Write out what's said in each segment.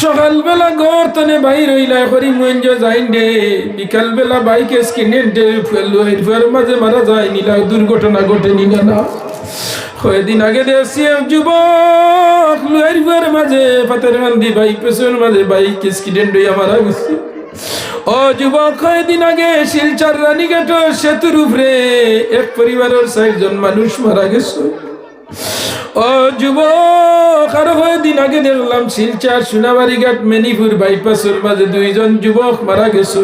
সকালবেলা ঘর তনে বাইর হইলা করি মঞ্জ যাইন দে বিকালবেলা বাইক স্কিনেন্টে ফুয়ার মাঝে মারা যায়, নিলা দুর্ঘটনা ঘটে নিলা না। কয়েকদিন আগে এক যুবক ফুয়ার মাঝে পাতের গান্ধী বাইক পেছনের মাঝে, বাইক স্কিডেন্ট হইয়া মারা গেছে। ও যুবক, কয়েকদিন আগে শিলচার রানীঘাট সেতুর উপরে এক পরিবারের চারজন মানুষ মারা গেছে। ও যুবক, আরও কয়েকদিন আগে দেখলাম শিলচার সোনাবাড়ি ঘাট, মেনিপুর বাইপাসের মাঝে দুইজন যুবক মারা গেছে।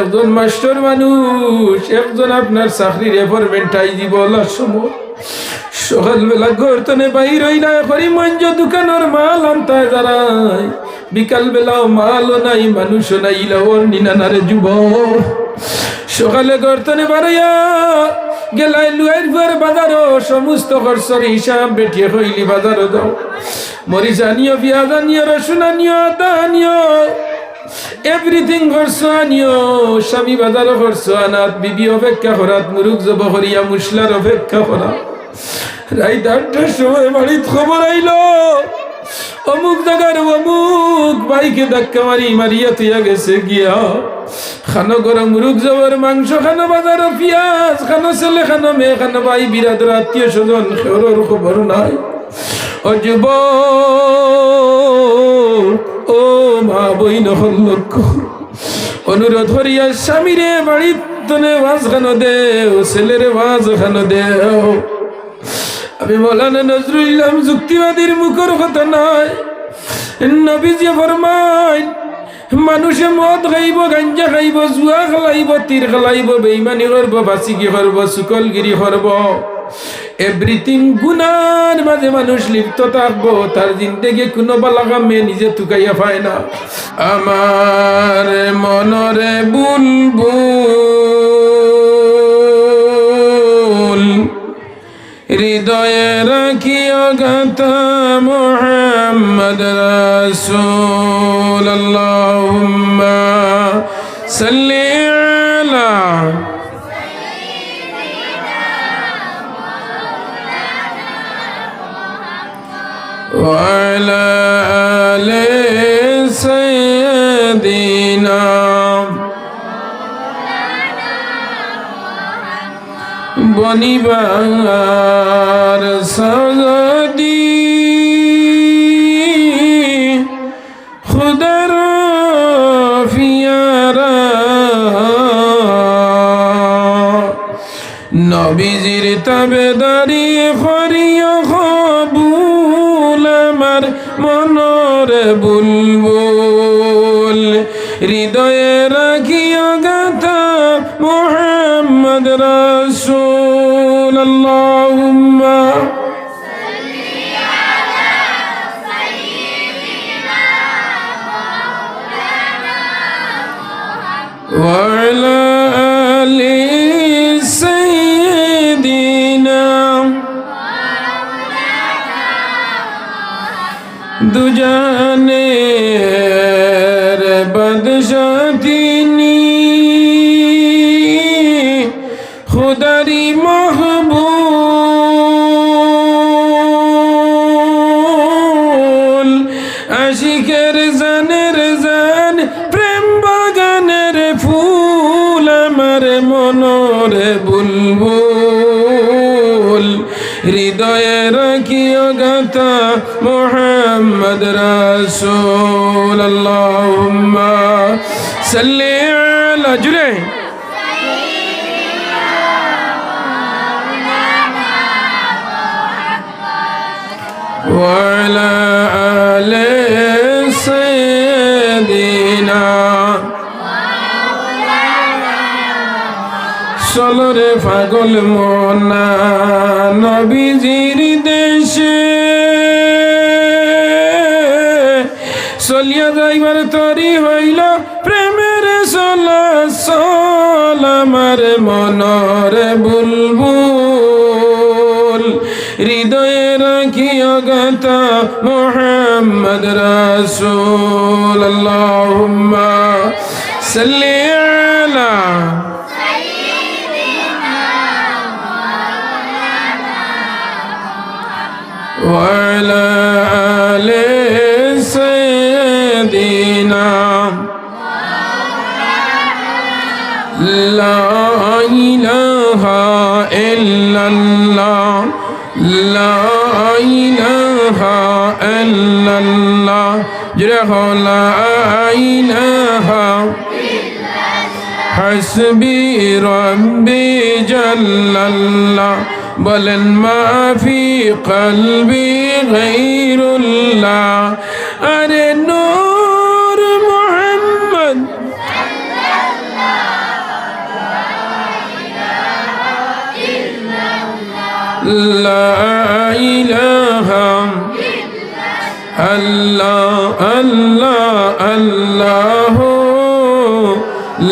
একজন মাস্টার মানুষ, একজন আপনার চাকরির অ্যাপয়েন্টমেন্ট আই দিব সময়। সকালবেলা ঘর তনে বাইর হই না করি মঞ্জ দোকানের মাল আনতে দাঁড়ায়। বিকাল বেলাও মালও নাই, মানুষও নাই ইলাওর নিনানারে যুব সকালে ঘর তনে বাড়াইয়া গেলাই লুয়াইর ঘর বাজারও সমস্ত খরচর হিসাব বেটিয়ে হইলি বাজারও দাও। মরিচ আনিও পেঁয়াজ আনিও রসুন আনিও, আদা এভরিথিং খরচ আনিও, স্বামী বাজারও খরচ আনাত বিবি অপেক্ষা করাত মুরুখ জব করিয়া মুসলার অপেক্ষা করা। রাইত আটটার সময় বাড়িত খবর আইলো। অমুক জায়গার অমুক বাইকে ধাক্কা মারি মারিয়া তুইয়া গেছে গিয়া। খানো গরম মুরুখ জবর মাংস, খানো বাজার পিঁয়াজ, খানো ছেলে, খানো মেয়ে, খানো ভাই, বিরাদর আত্মীয় স্বজন খেওর খবর নাই। ও যুব ও মা বই নহল লক্ষ্য। অনুরোধ করিয়া স্বামীরে বাড়িত তনে ওয়াজ খানো দেও, ছেলেরে ওয়াজ খানো দেও। আমি মৌলানা নজরুল ইসলাম যুক্তিবাদীর মুখর কথা নয়। নবীজি ফরমাই মানুষে মদ খাইব, গাঞ্জা খাইব, জুয়া খেলাইব, তীর খেলাইব বেইমানি করব বাসিকি করব সুকলগিরি করব। এভরিথিং গুনার মাঝে মানুষ লিপ্ত থাকব, তার জিন্দগি কোনো বালা কামে নিজে তুকাইয়া পায় না। আমার মনরে বুলবুল হৃদয়ে রাখিও গাত মোহাম্মদ রাসূল আল্লাহুম্মা সাল্লি আলা وعلى آل سيدنا বনিবার সগদি। খুদার ফিয়ারা। নবীজির তাবেদারি করিও কবুল আমার মনরে বুলবুল। হৃদয়ে রাখিও গাথা মোহাম্মদ রাসূল। اللهم وعلى آل سيدنا دجانا চলরে পাগল মনা, নবীজির দেশে। চলিয়া যাইবার তরি হইল প্রেমের চলা চল আমার মনরে বুলবুল। হৃদয়ে রাখি অগতা মোহাম্মদ রাসূল আল্লাহুম্মা সাল্লি আলা লা ইলাহা ইল্লাল্লাহ লা ইলাহা ইল্লাল্লাহ জুড়ে হো লা ইলাহা হাসবি রব্বি জাল্লাল্লাহ বলেন মাফি কলবি গৈরুল্লাহ আরে নূর আল্লাহ ইলাহাম আল্লাহ আল্লাহ আল্লাহ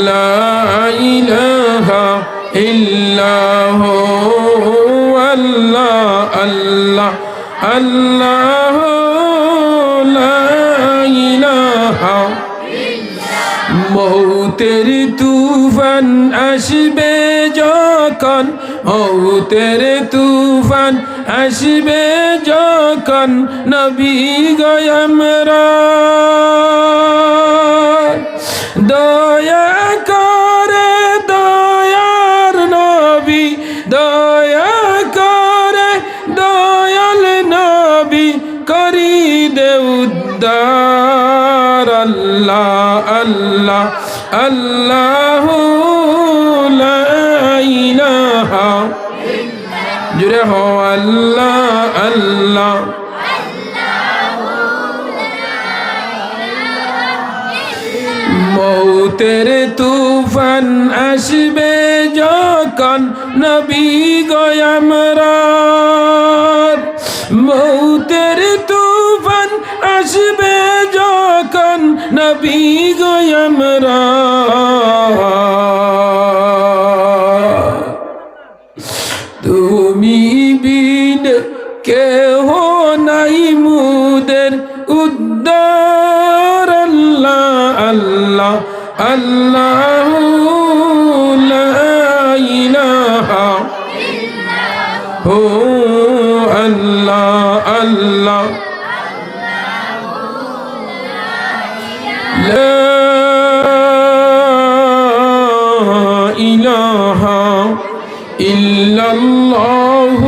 লা ইলাহা ইল্লাহ আল্লাহ আল্লাহ আল্লাহ লা ইলাহা। মৌতের তুফান আসবে মৌতের তুফান আসবে যখন নবী গয়মরা দয়া করে দয়ার নবী, দয়া করে দয়াল নবী করি দে উদ্দার আল্লাহ আল্লাহ আল্লাহ। আল্লাহ আল্লাহ। মৌতের তুফান আসবে যখন নবী গয়ামরা মৌতের তুফান আসবে যখন নবী গয়ামরা الله لا إله إلا هو الله الله. لا إله إلا الله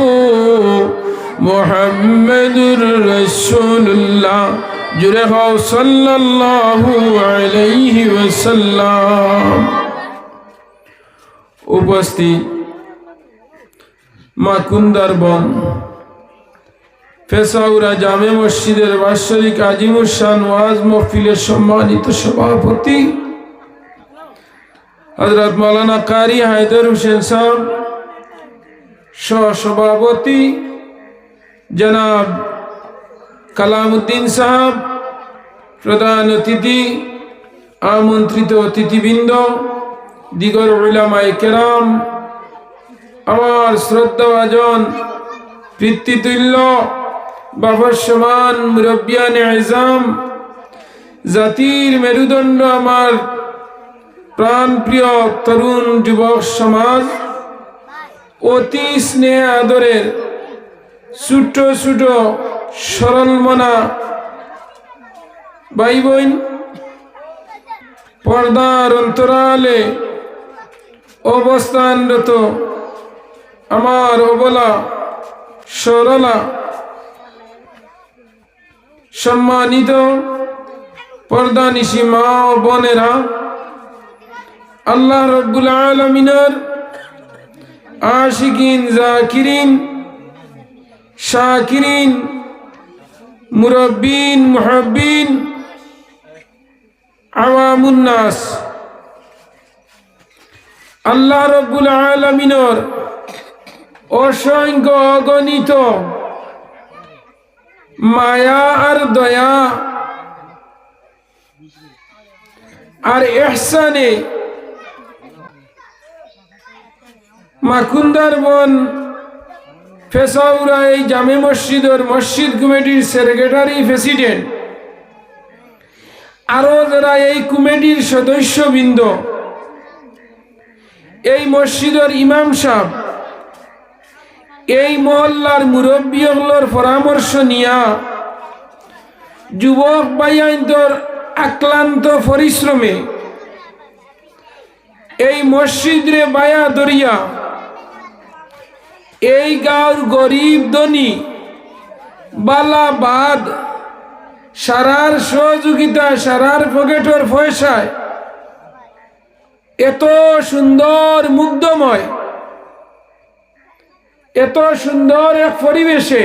محمد رسول الله. জুড়ে হও সাল্লাল্লাহু আলাইহি ওয়াসাল্লাম। উপস্থিত মাকুন্দার বন, ফেসাউরা জামে মসজিদের বাৎসরিক আজিমুসান ওয়াজ মহফিলের সম্মানিত সভাপতি হজরত মৌলানা কারি হায়দর হোসেন সাহেব, সহসভাপতি জনাব কালামুদ্দিন সাহেব, প্রধান অতিথি, আমন্ত্রিত অতিথিবৃন্দ, দিগর উলামায়ে কেরাম, আমার শ্রদ্ধাভাজন পিতৃতুল্য বাবার সমান মুরব্বিয়ান আজম জাতির মেরুদণ্ড আমার প্রাণপ্রিয় তরুণ যুবক সমাজ, অতি স্নেহ আদরের, ছোট ছোট সরল মনা। ভাই বোন পর্দার অন্তরালে অবস্থানরত আমার অবলা সরলা, সম্মানিত পর্দানিশি মা ও বোনেরা, আল্লাহ রব্বুল আলমিনের আশিকিন, জাকিরিন, শাকিরিন মুরব্বিন, মুহাব্বিন, আওয়ামুন্নাস। আল্লাহ রব্বুল আলমিনর অসংখ্য অগণিত মায়া আর দয়া আর এহসানে মাকুন্দার বন ফেসাউরা এই জামে মসজিদের মসজিদ কমিটির সেক্রেটারি প্রেসিডেন্ট। আরও যারা এই কমিটির সদস্যবৃন্দ, এই মসজিদের ইমাম সাহ এই মহল্লার মুরব্বীগুলোর পরামর্শ নিয়া যুবক বাইয়াইন্তর আক্লান্ত পরিশ্রমে এই মসজিদ রে বায়া দরিয়া এই গাঁর গরিব ধনী, বালাবাদ, সারার সহযোগিতা, সারার পকেটর পয়সায় এত সুন্দর মুগ্ধময়, এত সুন্দর এক পরিবেশে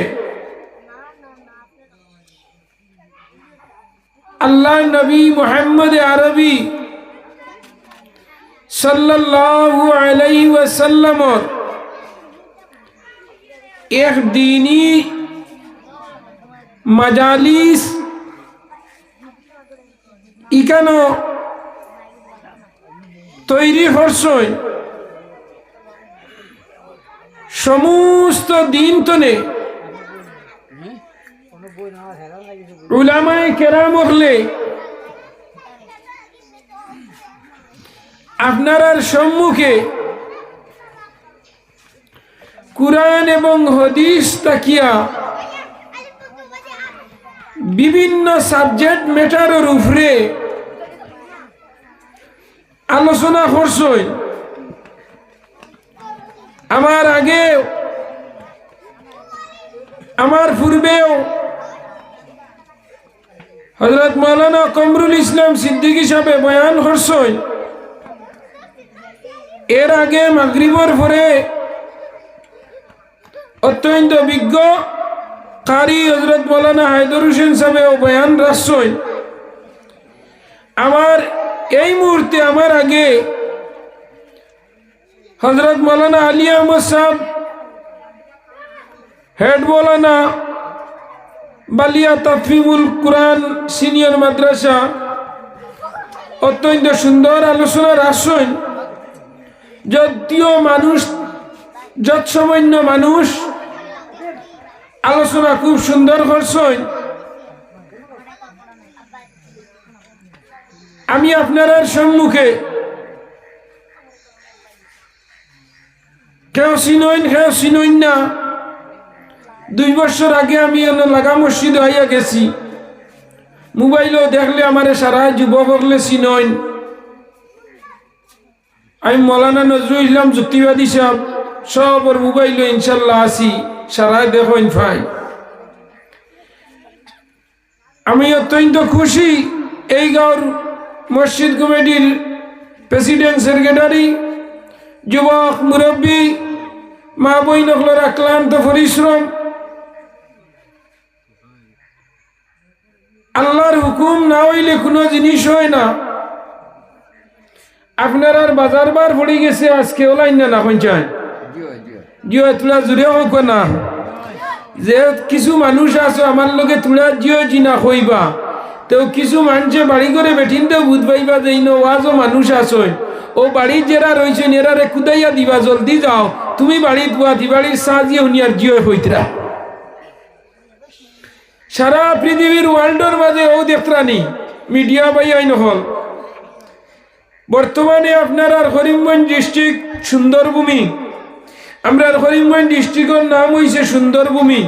আল্লাহ নবী মোহাম্মদ আরবি সাল্লাল্লাহু আলাইহি ওয়াসাল্লামর এক দিনই মাজালিস। ইকানো তৈরি হরসই। সমস্ত দিন তনে উলামায় কেরাম হলে আপনার সম্মুখে কুরআন এবং হদিস তাকিয়া বিভিন্ন সাবজেক্ট ম্যাটারের উপরে আলোচনা করছই। আমার আগে, আমার পূর্বেও হজরত মৌলানা কমরুল ইসলাম সিদ্দিকী সাহেব বয়ান করছই। এর আগে মাগরিবর পরে অত্যন্ত বিজ্ঞ, কারি হজরত মৌলানা হায়দর হোসেন সাহেব বয়ান রাখছই আমার এই মুহূর্তে, আমার আগে হজরত মৌলানা আলী আহমদ সাহেব, হেড মৌলানা বালিয়া তাফিমুল কোরআন সিনিয়র মাদ্রাসা, অত্যন্ত সুন্দর আলোচনার আসন যদিও মানুষ, যৎসামান্য মানুষ আলোচনা খুব সুন্দর করছেন। আমি আপনার সম্মুখে কেউ চিনইন কেউ চিনইন না। দুই বছর আগে আমি লাগা মসজিদ হইয়া গেছি। মোবাইলও দেখলে আমার সারা যুবক হলে চিনইন আমি মৌলানা নজরুল ইসলাম যুক্তিবাদী সাহেব সবর মোবাইল ইনশাল্লাহ আছি সারাই দেখইন ফাই আমি অত্যন্ত খুশি এই গাঁর মসজিদ কমিটির প্রেসিডেন্ট, সেক্রেটারি, যুবক, মুরব্বী, মা বই নকলের আক্লান্ত পরিশ্রম, আল্লাহর হুকুম না হইলে কোনো জিনিস হয় না। আপনার আর বাজার বার পড়ে গেছে, আজকে ওলাইন না পঞ্চায়েত। জিও তোলা জুড়ে হোক না। যে কিছু মানুষ আছে আমার লগে তোলা জিও জিনা হইবা তো কিছু মানুষে বাড়ি করে বেঠিন তো বুধ পাইবা যে, ইনো ওয়াজও মানুষ আছে। ও বাড়ির যারা রয়েছেন এরারে কুদাইয়া দিবা, জলদি যাও। তুমি বাড়িত বুয়াতি বাড়ির সাজিয়ে হুনিয়ার জিও হইতরা সারা পৃথিবীর ওয়ার্ল্ডের মাঝে ও দেখত্রানি মিডিয়া বাইয়াই নহল। বর্তমানে আপনার আর করিমগঞ্জ ডিস্ট্রিক্ট সুন্দরভূমি আমরা করিমগঞ্জ ডিস্ট্রিক্টের নাম হইছে সুন্দরভূমি।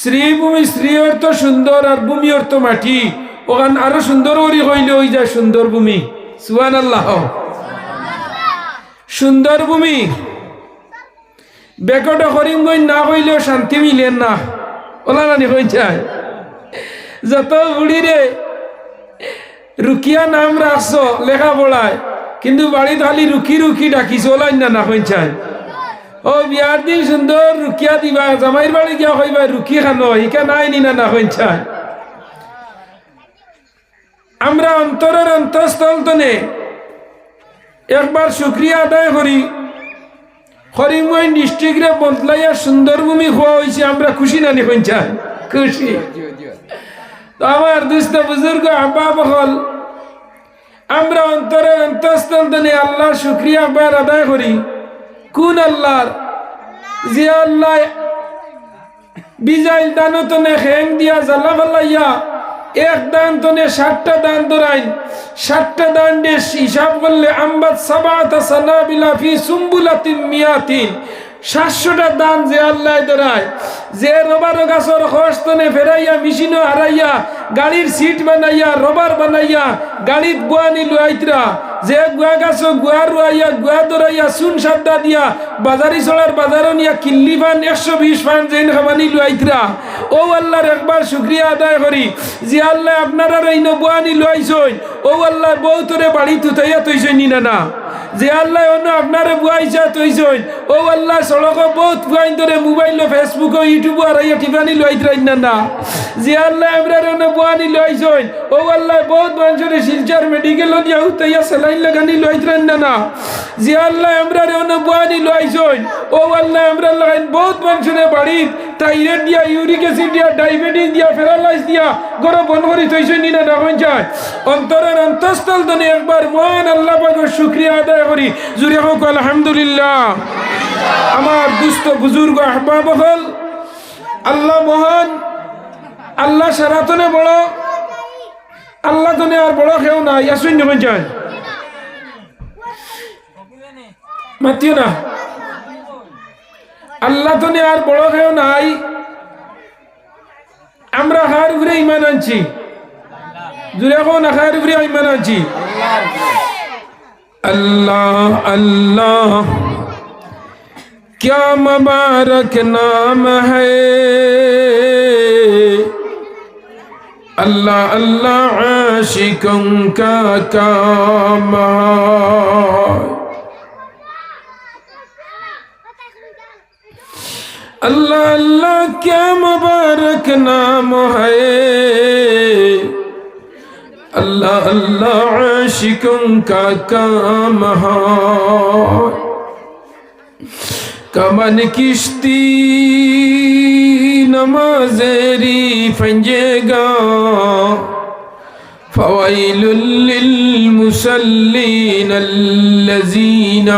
শ্রীভূমি, শ্রী অর্থ সুন্দর আর ভূমি অর্থ মাটি। ওখান আরও সুন্দর করি হইলে ওই যায় সুন্দরভূমি। সুয়ান আল্লাহ সুন্দরভূমি। বেকট করিমগঞ্জ না হইলেও শান্তি মিলেন না। ওলা নানি হয়ে যায়? যত গুড়িরে রুকিয়া নাম রাখছ, লেখাপড়ায় কিন্তু বাড়িতে খালি রুকি রুকি ডাকিছ, ওলাই না না হইছায় ও বিয়ার দিন সুন্দর রুকিয়া দিবা জামাইর বাড়ি গিয়া হইবা রুকি খানো ইকা নাই নি না না হইছায় আমরা অন্তরের অন্তঃস্থল তনে একবার শুক্রিয়া আদায় করি। করিমগঞ্জ ডিস্ট্রিক্টে বদলাইয়া সুন্দরভূমি হওয়া হয়েছে আমরা খুশি নানি হইছায় খুশি। তো আমার দুস্থ বুজুর্গ, আব্বা বহল আমরা অন্তরের অন্তঃস্থল দিনে আল্লাহর শুক্রিয়া বার আদায় করি। কোন আল্লাহর? যে আল্লাহ বিজয় দানতনে হেং দিয়া জ্বালা ফালাইয়া এক দান তনে ষাটটা দান দরাইন ষাটটা দান দিয়ে হিসাব করলে আম্বাদ সাবাতা সানাবিলা ফি সুম্বুলাতিন মিয়াতিন। সাতশোটা দান যে আল্লাহ ধরায় যে রবার গাছর হস্তনে ফেরাইয়া মেশিনও হারাইয়া, গাড়ির সিট বানাইয়া, রবার বানাইয়া গাড়িত গুয়ানি লুয়াইতরা যে গুয়া গাছ গুয়া রুয়াইয়া গুয়া দরাইয়া চুন সাদ্দা দিয়া, বাজারি চলার বাজারও নিয়া কিল্লি ফান, একশো বিশ ফান যেন খাবানি লুয়াইতরা ও আল্লাহর একবার শুক্রিয়া আদায় করি, যে আল্লাহ আপনারা এই নবুয়ানি লুয়াইছই ও আল্লাহ বউতরে বাড়ি তুতাইয়া তৈছই নিনা। না যে আল্লাহ অন্য আপনারে বুয়াইছা তৈছই ও আল্লাহ, সড়ক বহুত বুয়াইন ধরে মোবাইল ফেসবুক ইউটিউব আর ইয়া টিপানি লইতরাই না না। যে আল্লাহ আমরা অন্য বুয়ানি লইছই ও আল্লাহ, বহুত মানুষের শিলচার মেডিকেল দিয়া উতাইয়া সেলাইন লাগানি লইতরাই না না। যে আল্লাহ আমরা অন্য বুয়ানি লইছই ও আল্লাহ আমরা লাগাইন বহুত মানুষের বাড়ি থাইরয়েড দিয়া ইউরিক অ্যাসিড দিয়া ডায়াবেটিস দিয়া প্যারালাইজ দিয়া গরম বন করি তৈছই নিনা না পঞ্চায়েত অন্তরের অন্তঃস্থল ধনে একবার মহান আল্লাহ পাকের শুক্রিয়া আদায় করি। জুড়ে হোক, আলহামদুলিল্লাহ। আমার দুস্থ বুজুর্গ আহবাব হল, আল্লাহ মহান, আল্লাহ সারাতনে বড়, আল্লাহ তনে আর বড় কেউ নাই। আসুন নেবেন যান মাতিও না। আল্লাহ তনে আর বড় কেউ নাই আমরা হার ঘুরে ইমান আনছি জুড়ে কোন হার ঘুরে ইমান আনছি अल्लाह अल्लाह क्या मुबारक नाम है अल्लाह अल्लाह आशिकों का काम है अल्लाह अल्लाह क्या मुबारक नाम है अल्लाह अल्लाह आशिकों का काम है कमन किश्ती नमाजेरी फंजेगा فويل للمسلين الذين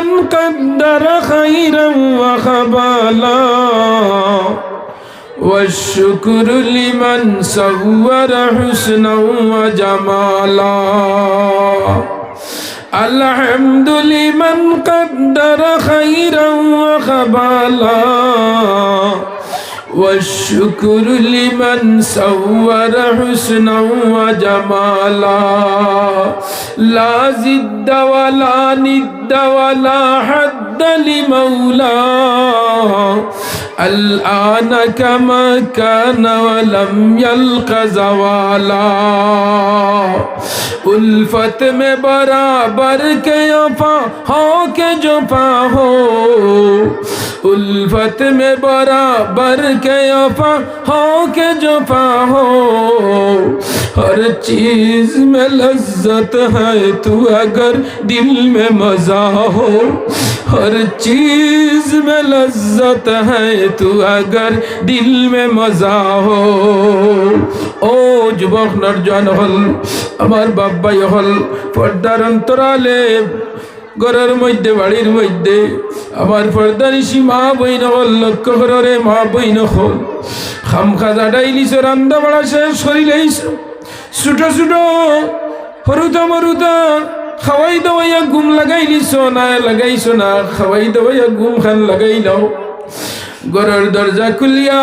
لمن قدر خيرا وخبالا والشكر لمن صور حسنا وجمالا الحمد لمن قدر خيرا وخبالا والشكر لمن صور حسنا وجمالا. لا زد ولا ند ولا حد لمولاه الآن كما كان ولم يلق زوالا. ألفت میں برابر کے وفا ہو کے جفا ہو उल्फत में बराबर के अफा हो के जो हो हर चीज में लज्जत है तू अगर दिल में मजा हो हर चीज में लज्जत है तू अगर दिल में मजा हो ও যুবক নরজন হল আমার বাব্বাই হল পর্দার অন্তরালে ঘরের মধ্যে, বাড়ির মধ্যে। আমার পর্দারিসি মা বইন হল লক্ষ্য করে মা বইন হল খাম খাজা ডাইলিছে রান্দা বাড়া শেষ করিলেইছ ছোট ছোট হরুতা মরুতা খাওয়াই দাওয়াইয়া ঘুম লাগাইলিছ না লাগাইছ না খাওয়াই দাওয়াইয়া ঘুম খান লাগাই নাও। ঘরের দরজা খুলিয়া,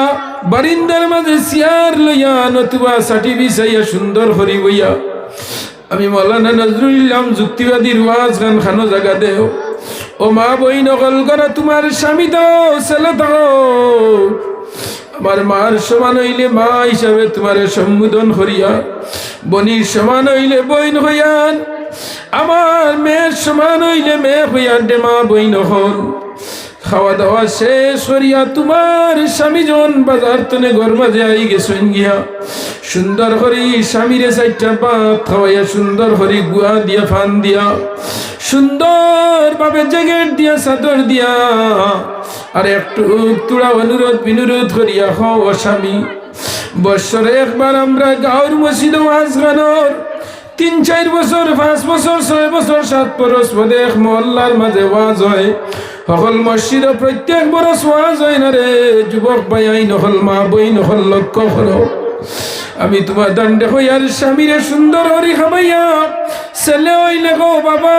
বারিন্দার মাঝে চেয়ার লইয়া, নতুবা সাটি বিছাইয়া সুন্দর হরি বইয়া। আমি মৌলানা নজরুল ইসলাম যুক্তিবাদীর ওয়াজ গান খানো জায়গা দেও। ও মা বই নকল করা তোমার স্বামী দাও, ছেলে দাও। আমার মার সমান হইলে মা হিসাবে তোমার সম্বোধন করিয়া, বনির সমান হইলে বইন হইয়ান, আমার মেয়ের সমান হইলে মেয়ে হইয়ান ডে মা বইন হল খাওয়া দাওয়া শেষ করিয়া তোমার স্বামী জন বাজার তনে ঘর মাঝে আই গেছেন গিয়া। সুন্দর করি স্বামীরে চারটা ভাত খাওয়াইয়া, সুন্দর করি গুয়া দিয়া, ফান দিয়া। সুন্দর ভাবে জ্যাকেট দিয়া, চাদর দিয়া। আর একটু তুড়া অনুরোধ বিনুরোধ করিয়া হও স্বামী। বৎসরে একবার আমরা গাঁর মসজিদ ওয়াজ গানোর তিন চার বছর, পাঁচ বছর, ছয় বছর, সাত পদে এক মহল্লার মাঝে ওয়াজ হয়। সকল মসজিদ প্রত্যেক বরস ওয়াজ হয় না রে? যুবক ভাই নহল মা বই নহল লক্ষ্য করো আমি তোমার দণ্ডে হইয়ার স্বামীরে সুন্দর হরি খাবাইয়া ছেলে হইলে গো বাবা।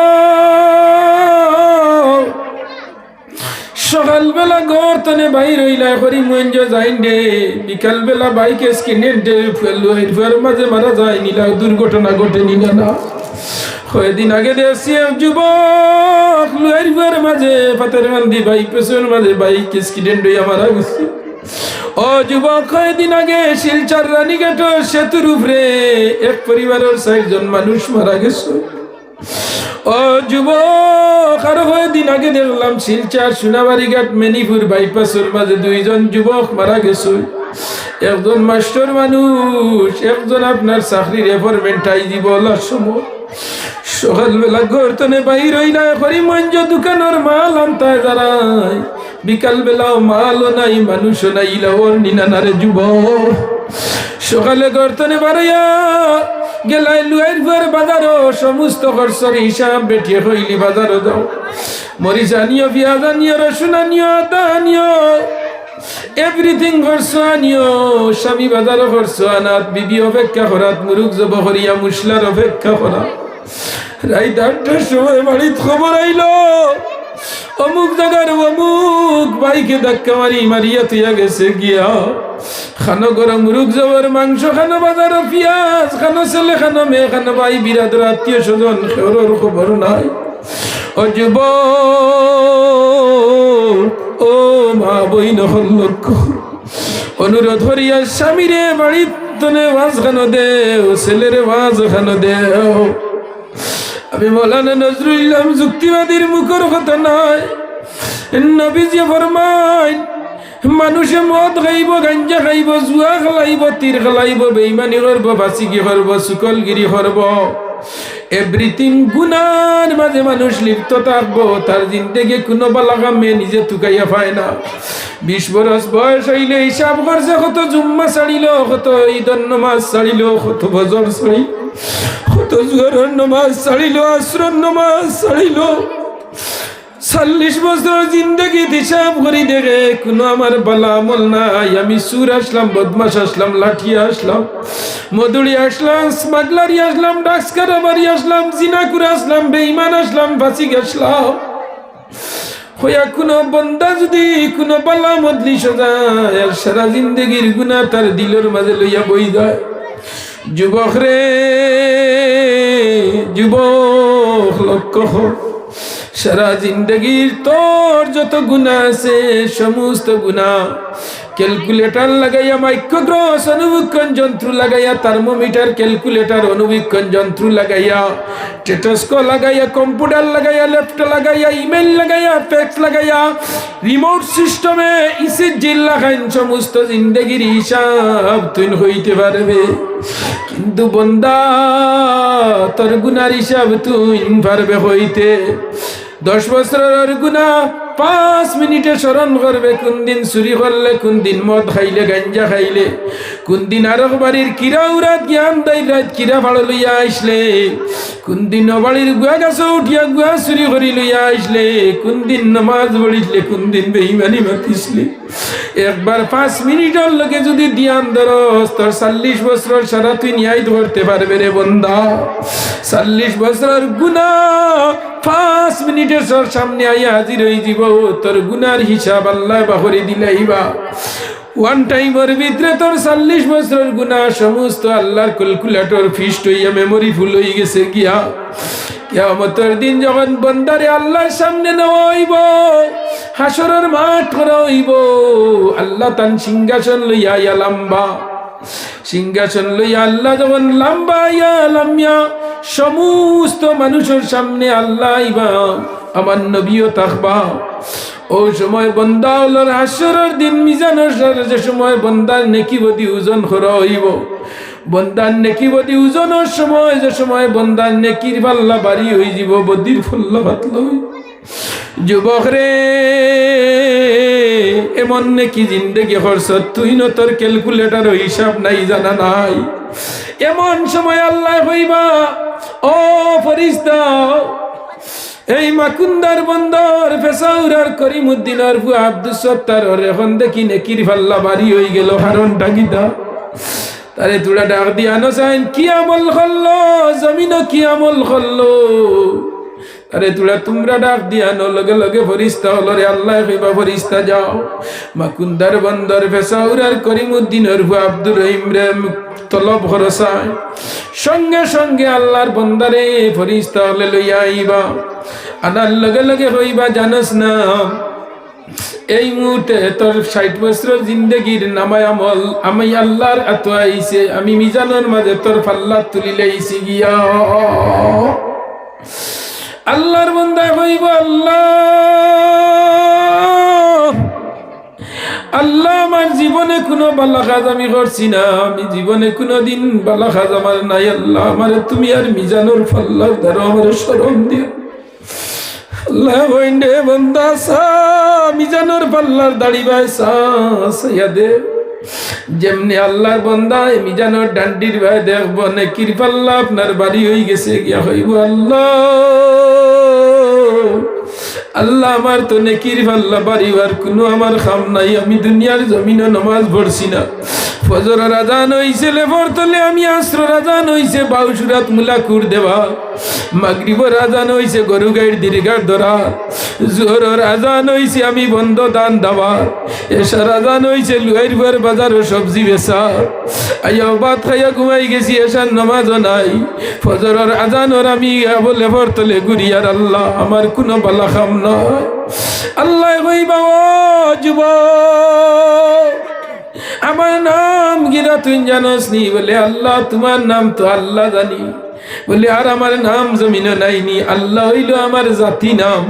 সকালবেলা ঘর তনে বাইর হইলা করি মঞ্জ যাই দে বিকালবেলা বাইক স্কিনে ফুয়ের মাঝে মারা যায়, নিলা দুর্ঘটনা ঘটে নিলা না। কয়েকদিন আগে দেখছি এক যুবক লুয়ার মাঝে পাতের গান্ধী বাইক পেছনের মাঝে বাইক স্কিডেন্ট হইয়া মারা গেছে ও যুবক, কয়েকদিন আগে শিলচর রানীঘাট সেতুর উপরে এক পরিবারের চারজন মানুষ মারা গেছে। ও যুবক, আরও কয়েকদিন আগে দেখলাম শিলচার সোনাবাড়ি ঘাট মেনিপুর বাইপাসের মাঝে দুইজন যুবক মারা গেছে। একজন মাস্টার মানুষ, একজন আপনার চাকরির অ্যাপয়েন্টমেন্ট আই দিব সময়। সকালবেলা গর্তনে বাইর হই না করি মঞ্জ দোকানের মাল আনতায় দাঁড়ায় বিকাল বেলাও মালও নাই, মানুষও নাই লাওর নিনানারে যুব সকালে গর্তনে বাড়াইয়া গেলাই লুয়াইর ঘর বাজারও, সমস্ত খরচর হিসাব বেটিয়ে হইলি বাজারও দাও মরিচ আনিও পেঁয়াজ আনিও, রসুন আনিও, আদা আনিও এভরিথিং খরচ আনিও। স্বামী বাজারও খরচ আনাত, বিবি অপেক্ষা করাত মুরুখ জব করিয়া, মুসলার অপেক্ষা করা রাইত আটটার সময় বাড়িত খবর আইল। অমুক জায়গার অমুক বাইকে ধাক্কা মারি, মারিয়া তুইয়া গেছে গিয়া। খানো গরম মুরুখ জবর মাংস, খানো বাজার পিঁয়াজ, খানো ছেলে, খানো মেয়ে, খানো ভাই বিরাদর আত্মীয় স্বজন খেওর খবর নাই। ও যুব ও মা বই নহল লক্ষ্য অনুরোধ হরিয়া স্বামীরে বাড়িত তনে ভাজ খানো দেও, ছেলেরে ভাজ খানো দেও। আমি মৌলানা নজরুল ইসলাম যুক্তিবাদীর মুখর কথা নয়। নবীজি ফরমাই মানুষে মদ খাইব, গাঞ্জা খাইব, জুয়া খেলাইব, তীর খেলাইব, বেইমানি করব বাসিকি করব সুকলগিরি করব। এভরিথিং গুনার মাঝে মানুষ লিপ্ত থাকব, তার জিন্দগি কোনো বালাগা মেয়ে নিজে তুকাইয়া পায় না। বিশ বরস বয়স হইলে হিসাব করছে, কত জুম্মা ছাড়িল, কত ঈদর নমাজ ছাড়িল, কত বজর ছাড়িল, কত জুয়ার নমাজ ছাড়িল আশ্রর নমাজ ছাড়িল। চল্লিশ বছর জিন্দগি হিসাব করি দেখে কোনো আমার বালা আমল নাই। আমি সুর আসলাম বদমাস আসলাম, লাঠি আসলাম মধুরি আসলাম, স্মাগলারি আসলাম ডাক্সকারা বাড়ি আসলাম, জিনাকুর আসলাম বেইমান আসলাম ফাঁসি আসলাম। হইয়া কোনো বন্দা যদি কোনো বালা মদলি সজায়, আর সারা জিন্দগির গুণা তার দিলের মাঝে লইয়া বই যায়। যুবক রে, যুবক, লক্ষ্য হোক সারা জিন্দগির তোর যত গুণা আছে, সমস্ত গুণা ক্যালকুলেটর লাগাইয়া মাইক্রোগ্রস, অনুবীক্ষণ যন্ত্র লাগাইয়া, থার্মোমিটার, ক্যালকুলেটর, অনুবীক্ষণ যন্ত্র লাগাইয়া টেটস্কো লাগাইয়া, কম্পিউটার লাগাইয়া, ল্যাপটপ লাগাইয়া ইমেল লাগাইয়া, ফ্যাক্স লাগাইয়া, রিমোট সিস্টেমে ইসির জিল লাগাইন সমস্ত জিন্দগির হিসাব তুই হইতে পারবে। কিন্তু বন্দা, তোর গুনার হিসাব তুই পারবে হইতে। দশ বছরের গুণা পাঁচ মিনিটে স্মরণ করবে কোন দিন চুরি করলে কোন দিন মদ খাইলে, গাঞ্জা খাইলে। কোন দিন আরক বাড়ির কিরা উরাত জ্ঞান দাই রাত কিরা ভাড়া লইয়া আসলে কোন দিন অবাড়ির গুয়া গাছ উঠিয়া গুয়া চুরি করি লইয়া আসলে কোন দিন নমাজ পড়িসলে কোন দিন বেইমানি মাতিসলে একবার পাঁচ মিনিটের লগে যদি দিয়ান ধরস তোর চল্লিশ বছর সারা তুই ন্যায় ধরতে পারবে রে বন্দা। চল্লিশ বছরের গুণা পাঁচ মিনিটের সর সামনে আইয়া হাজির হয়ে যাব। তোর গুনার হিসাব আল্লাহ বাহরি দিলাইবা ওয়ান টাইমের ভিতরে তোর চল্লিশ বছরের গুণা সমস্ত আল্লাহর ক্যালকুলেটর ফিস্ট হইয়া মেমোরি ফুল হয়ে গেছে গিয়া। কেয়ামতের দিন যখন বন্দারে আল্লাহর সামনে নেওয়া হইব হাসরের মাঠ করা আল্লাহ তান সিংহাসন লইয়া ইয়া লম্বা। সিংহাসন লইয়া আল্লাহ যখন লম্বা ইয়া লামিয়া সমস্ত মানুষের সামনে আল্লাহ আইবা। আমার নবীও থাকবা ও সময় বন্দা হলোর হাসরের দিন মিজান যে সময় বন্দার নেকিবতী ওজন করা হইব। বন্দার নেকিবতী ওজনের সময় যে সময় বন্দার নেকির পাল্লা বাড়ি হয়ে যাব, বদির ফুল্ল পাতল। যুবক রে, এমন নাকি জিন্দগি হরস তুই ন তোর ক্যালকুলেটার হিসাব নাই, জানা নাই। এমন সময় আল্লাহ হইবা, ও ফরিস্তা এই মাকুন্দার বন্দর ফেসাউরার করিমুদ্দিনার ভু আব্দুল সত্তার এখন দেখি নেকির ফাল্লা বাড়ি হয়ে গেল কারণটা গীতা তারে তুড়া ডাক দিয়ে, আনো সাইন, কি আমল করল? জমিন কি আমল করল? আরে তুলা তোমরা ডাক দিয়া নো লগে লগে ফরিস্তা হলো রে আল্লাহ কইবা ফরিস্তা যাও। মাকুন্দার বন্দর ফেসাউরার করিমউদ্দিনের ভু আব্দুর রহিম রে তলব ভরসায়। সঙ্গে সঙ্গে আল্লাহর বন্দারে ফরিস্তা হলে লইয়া আইবা। আনার লগে লগে হইবা জানস না। এই মুহূর্তে তোর ষাট বছর জিন্দগির নামায় আমল, আমি আল্লাহর এত আইছে, আমি মিজানোর মাঝে তোর পাল্লা তুলিলে গিয়া। আল্লাহর বন্দা হইব আল্লাহ। আল্লাহ আমার জীবনে কোনো বালা কাজ আমি করছি না। আমি জীবনে কোনো দিন বালা কাজ আমার নাই। আল্লাহ আমার তুমি আর মিজানুর ফাল্লার দ্বারা আমার স্মরণ দিও। আল্লাহ বন্দা সা, মিজানুর পাল্লার দাড়ি ভাই সা সাইয়া দে। যেমনি আল্লাহর বন্দা মিজানোর ডান্ডির ভাই দেখব নেকির পাল্লা আপনার বাড়ি হয়ে গেছে, গিয়া হইব আল্লাহ। আল্লাহ আমার তো নেকির পাল্লা বাড়ি আর কোনো আমার খাম নাই, আমি দুনিয়ার জমিনে নমাজ পড়ছি না। ফজর রাজান হইছে লেবর তলে, আমি আশ্র রাজান হইছে বাউসুরাত মুলাকুর দেওয়া। মাগরিব রাজান হইছে গরু গাইর দীর্ঘার ধরা জোর রাজান হইছে আমি বন্ধ দান দাবা এসা রাজান হইছে লুয়াইর বার বাজার ও সবজি বেচা। আইয়া বাত খাইয়া ঘুমাই গেছি এসার নমাজও নাই। ফজরের আজান ওর আমি বলে তলে গুরিয়ার আল্লাহ আমার কোনো বালা খাম নয়। আল্লাহ হইবা যুবক। আমার নাম গিরা তুই জানোস নি? বলে, আল্লাহ, তোমার নাম তো আল্লাহ জানি। বলে, আর আমার নাম জমিনে নাইনি। আল্লাহ হইল আমার জাতি নাম,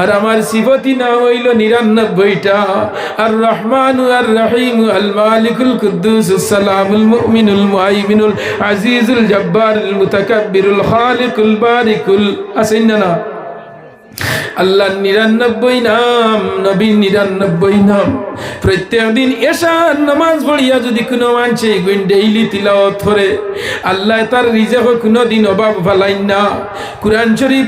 আর আমার সিফতি নাম হইল নিরানব্বইটা। আর রহমান আর রহিম, আল মালিকুল কুদ্দুস, সালামুল মুমিনুল মুহাইমিনুল আজিজুল জব্বারুল মুতাকাব্বিরুল খালিকুল বারিকুল। আছেন না। আল্লাহ নিরানব্বই নাম নবী নিরানব্বই নাম। প্রত্যেক দিন এশার নামাজ পড়িয়া যদি কোনো মানছে ডেইলি তিলাওয়াত আল্লাহ তার রিজাক কোনো দিন অভাব ফালাইন না। কুরআন শরীফ